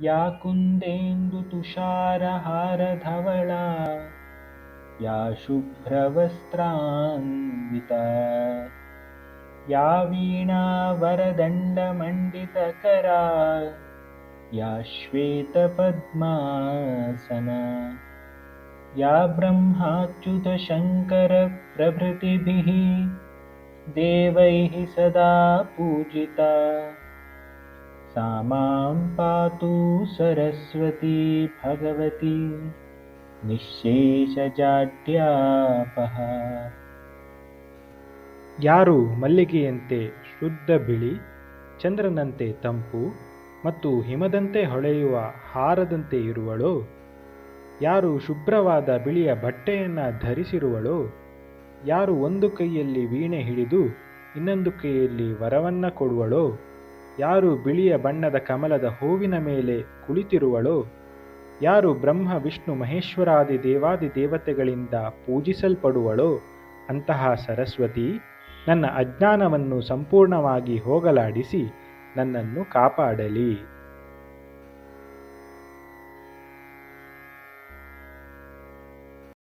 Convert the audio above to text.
या कुन्देन्दुतुषारहारधवला या शुभ्रवस्त्रान्विता या वीणावरदण्डमण्डितकरा या श्वेतपद्मासना या ब्रह्माच्युतशङ्करप्रभृतिभिः देवैः सदा पूजिता सा मां पातु सरस्वती भगवती ನಿಶೇಷಜಾಡ್ಯಾಪಹ ಯಾರು ಮಲ್ಲಿಗೆಯಂತೆ ಶುದ್ಧ ಬಿಳಿ ಚಂದ್ರನಂತೆ ತಂಪು ಮತ್ತು ಹಿಮದಂತೆ ಹೊಳೆಯುವ ಹಾರದಂತೆ ಇರುವಳೋ ಯಾರು ಶುಭ್ರವಾದ ಬಿಳಿಯ ಬಟ್ಟೆಯನ್ನು ಧರಿಸಿರುವಳೋ ಯಾರು ಒಂದು ಕೈಯಲ್ಲಿ ವೀಣೆ ಹಿಡಿದು ಇನ್ನೊಂದು ಕೈಯಲ್ಲಿ ವರವನ್ನ ಕೊಡುವಳೋ ಯಾರು ಬಿಳಿಯ ಬಣ್ಣದ ಕಮಲದ ಹೂವಿನ ಮೇಲೆ ಕುಳಿತಿರುವಳೋ, ಯಾರು ಬ್ರಹ್ಮ, ವಿಷ್ಣು, ಮಹೇಶ್ವರಾದಿ, ದೇವಾದಿ ದೇವತೆಗಳಿಂದ ಪೂಜಿಸಲ್ಪಡುವಳೋ, ಅಂತಹ ಸರಸ್ವತಿ ನನ್ನ ಅಜ್ಞಾನವನ್ನು ಸಂಪೂರ್ಣವಾಗಿ ಹೋಗಲಾಡಿಸಿ ನನ್ನನ್ನು ಕಾಪಾಡಲಿ.